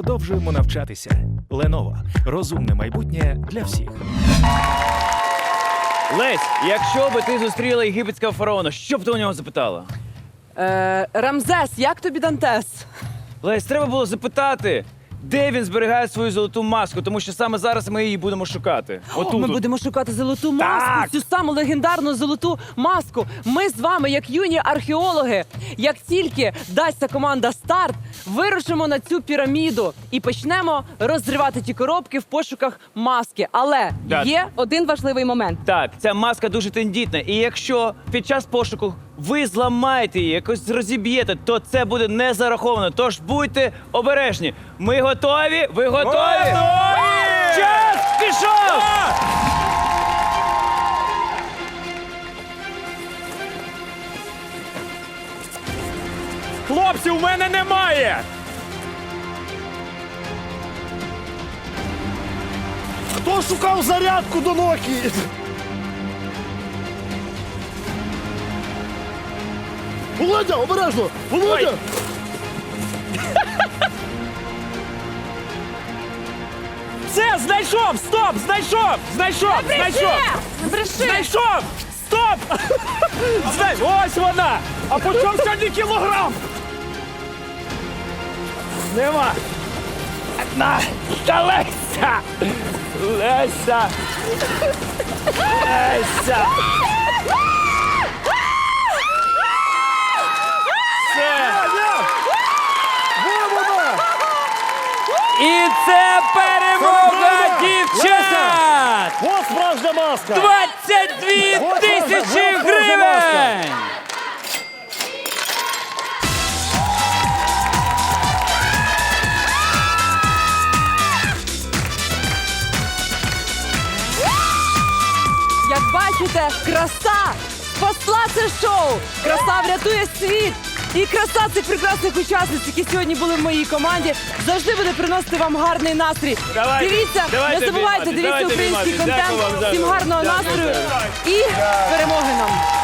Продовжуємо навчатися. Lenovo. розумне майбутнє для всіх. Лесь, якщо би ти зустріла єгипетського фараона, що б ти у нього запитала? Е, Рамзес, як тобі Дантес? Лесь, треба було запитати, де він зберігає свою золоту маску, тому що саме зараз ми її будемо шукати. Отут. Ми от. будемо шукати золоту маску, цю саму легендарну золоту маску. Ми з вами, як юні археологи, як тільки дасться команда старт, вирушимо на цю піраміду і почнемо розривати ті коробки в пошуках маски. Але Так. є один важливий момент. Так, ця маска дуже тендітна. І якщо під час пошуку ви зламаєте її, якось розіб'єте, то це буде не зараховано. Тож будьте обережні. Ми готові? Ви готові? Час пішов! Хлопці, у мене немає! Хто шукав зарядку до Nokia? Володя, обережно! Володя! Все, знайшов! Стоп! Знайшов! Знайшов! Знайшов! Знайшов! Стоп! Знай... Ось вона! А по чому сьогодні кілограм? Нема! На! Та Леся! Леся! Леся! І це перемога дівчат! Ось справжня маска! 22 тисячі гривень! Як бачите, краса спасла це шоу! Краса врятує світ! І краса цих прекрасних учасниць, які сьогодні були в моїй команді, завжди буде приносити вам гарний настрій. Давайте, дивіться, давайте не забувайте, обіймати, дивіться давайте український обіймати. контент. Дякую вам, Всім дякую. гарного Дякую, настрою і перемоги нам!